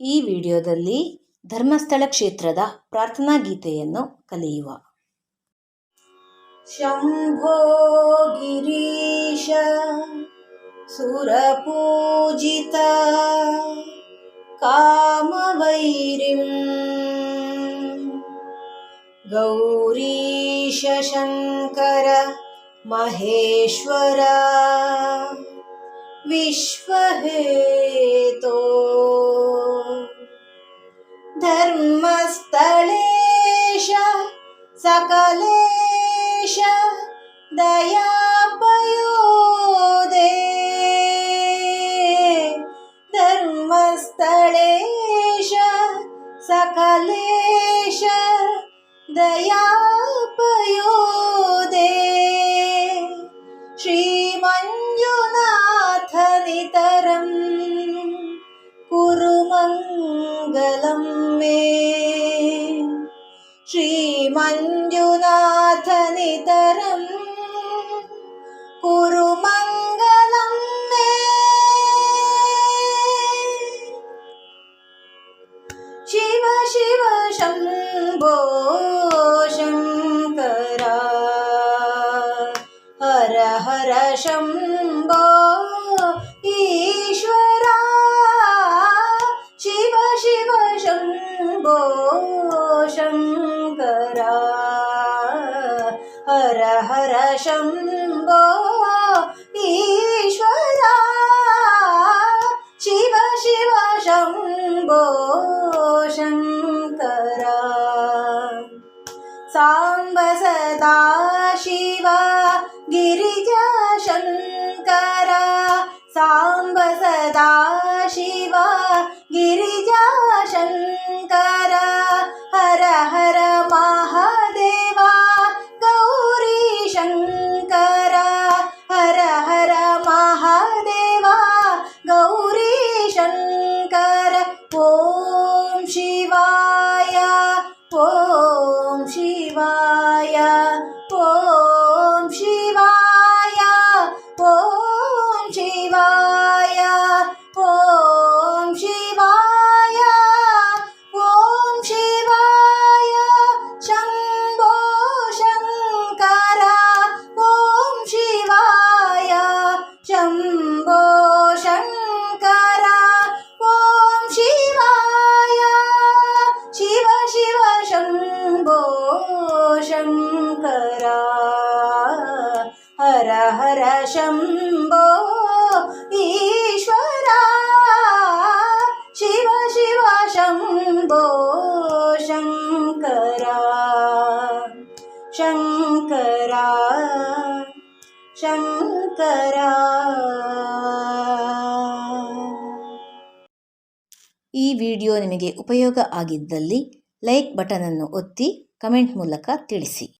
ಈ ವಿಡಿಯೋದಲ್ಲಿ ಧರ್ಮಸ್ಥಳ ಕ್ಷೇತ್ರದ ಪ್ರಾರ್ಥನಾ ಗೀತೆಯನ್ನು ಕಲಿಯುವ. ಶಂಭೋ ಗಿರೀಶ, ಸುರಪೂಜಿತ, ಕಾಮವೈರಿಂ ಗೌರೀಶ ಶಂಕರ ಮಹೇಶ್ವರ, ವಿಶ್ವಹೇತೋ धर्मस्थलेश सकलेश दयापयोदे धर्मस्थलेश सकलेश दयापयोदे ശ്രീമഞ്ജുനാഥനിതരം കുരുമംഗളം ശിവ ശിവ ശംഭോ ശങ്കര ഹര ഹര ശം शङ्करा हर हर शम्भो ईश्वरा शिव शिव शम्भो शङ्करा साम्ब सदा शिव गिरिजा शङ्कर साम्ब सदा शिव गिरिजा शङ्कर शङ्करा हर हर शम्भो ईश्वरा शिव शिव शम्भो शङ्करा शङ्करा ಶಂಕರಾ ಈ ವಿಡಿಯೋ ನಿಮಗೆ ಉಪಯೋಗ ಆಗಿದ್ದಲ್ಲಿ ಲೈಕ್ ಬಟನನ್ನು ಒತ್ತಿ ಕಮೆಂಟ್ ಮೂಲಕ ತಿಳಿಸಿ.